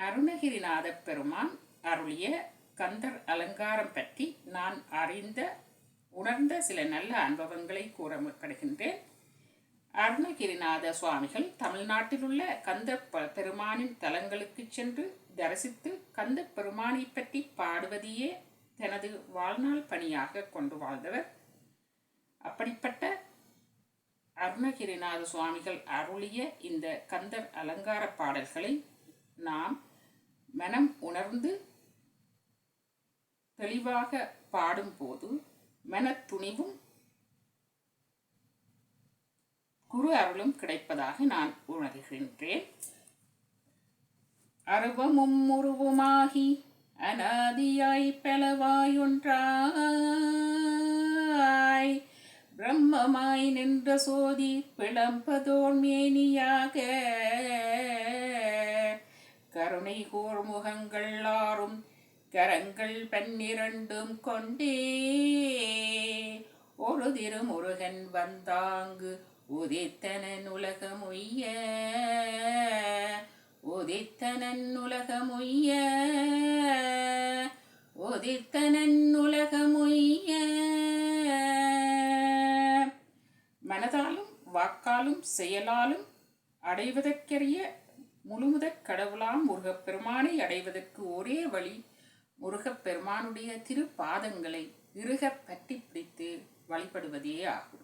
அருணகிரிநாத பெருமான் அருளிய கந்தர் அலங்காரம் பற்றி நான் அறிந்த உணர்ந்த சில நல்ல அனுபவங்களை கூறப்படுகின்றேன் அருணகிரிநாத சுவாமிகள் தமிழ்நாட்டில் உள்ள கந்த ப- பெருமானின் தலங்களுக்கு சென்று தரிசித்து கந்த பெருமானை பற்றி பாடுவதையே தனது வாழ்நாள் பணியாக கொண்டு வாழ்ந்தவர். அப்படிப்பட்ட அருணகிரிநாத சுவாமிகள் அருளிய இந்த கந்தர் அலங்கார பாடல்களை நாம் மனம் உணர்ந்து தெளிவாக பாடும்போது மனத்துணிவும் குரு அருளும் கிடைப்பதாக நான் உணர்கின்றேன். அருவமும் உருவுமாகி அனாதியாய் பலவாய் பிரம்மமாய் நின்ற சோதி பிளம்பதோர் மேனியாக கருணை கூர் முகங்கள் ஆறும் கரங்கள் பன்னிரண்டும் கொண்டே. ஒரு திருமுருகன் வந்தாங்கு உதித்தனன் உலகமுய்ய. உதித்தனன் உலகமுய்ய. உதித்தனன் உலகமுய்ய. மனதாலும் வாக்காலும் செயலாலும் அடைவதற்கரிய முழுமுதற் கடவுளாம் முருகப்பெருமானை அடைவதற்கு ஒரே வழி முருகப்பெருமானுடைய திருப்பாதங்களை இறுகப் பற்றி பிடித்து வழிபடுவதே ஆகும்.